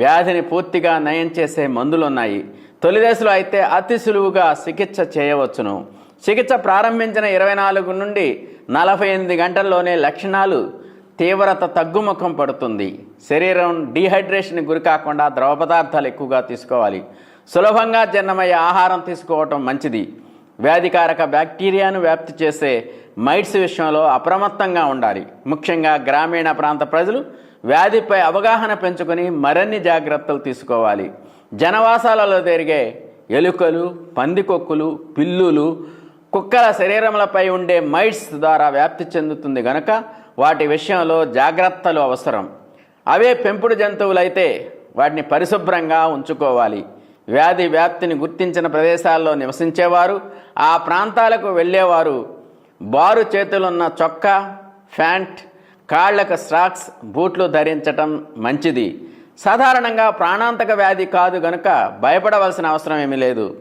వ్యాధిని పూర్తిగా నయం చేసే మందులున్నాయి. తొలి దశలో అయితే అతి సులువుగా చికిత్స చేయవచ్చును. చికిత్స ప్రారంభించిన ఇరవై నాలుగు నుండి నలభై ఎనిమిది గంటల్లోనే లక్షణాలు తీవ్రత తగ్గుముఖం పడుతుంది. శరీరం డీహైడ్రేషన్కి గురి కాకుండా ద్రవ పదార్థాలు ఎక్కువగా తీసుకోవాలి. సులభంగా జీర్ణమయ్యే ఆహారం తీసుకోవటం మంచిది. వ్యాధికారక బ్యాక్టీరియాను వ్యాప్తి చేసే మైట్స్ విషయంలో అప్రమత్తంగా ఉండాలి. ముఖ్యంగా గ్రామీణ ప్రాంత ప్రజలు వ్యాధిపై అవగాహన పెంచుకొని మరిన్ని జాగ్రత్తలు తీసుకోవాలి. జనవాసాలలో జరిగే ఎలుకలు పందికొక్కులు పిల్లులు కుక్కల శరీరములపై ఉండే మైట్స్ ద్వారా వ్యాప్తి చెందుతుంది గనక వాటి విషయంలో జాగ్రత్తలు అవసరం. అవే పెంపుడు జంతువులైతే వాటిని పరిశుభ్రంగా ఉంచుకోవాలి. వ్యాధి వ్యాప్తిని గుర్తించిన ప్రదేశాల్లో నివసించేవారు ఆ ప్రాంతాలకు వెళ్ళేవారు. బారు చేతులున్న చొక్కా ఫ్యాంట్ కాళ్ళకు స్ట్రాక్స్ బూట్లు ధరించటం మంచిది. సాధారణంగా ప్రాణాంతక వ్యాధి కాదు గనుక భయపడవలసిన అవసరం ఏమీ లేదు.